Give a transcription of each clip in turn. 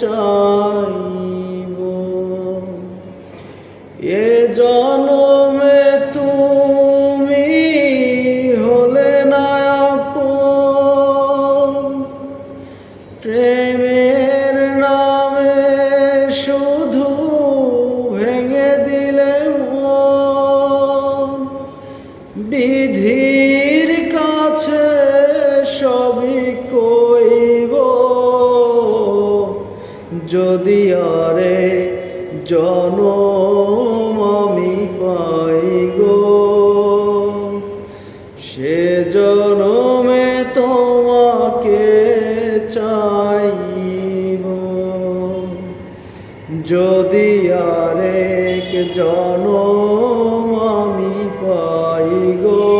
চাইব। এ জনমে তুমি হলে না প্রেমের নামে শুধু ভেঙে দিলে মন। যদি আরে জনম আমি পাই গো। সে জনমে তোমাকে চাইব। যদি আরেক জনম আমি পাই গো।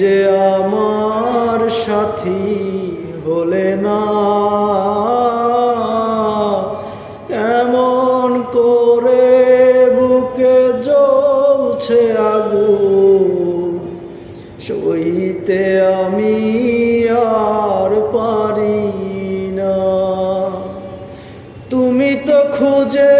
যে আমার সাথী হলে না। এমন করে বুকে জ্বলছে আগুন, সইতে আমি আর পারি না। তুমি তো খুঁজে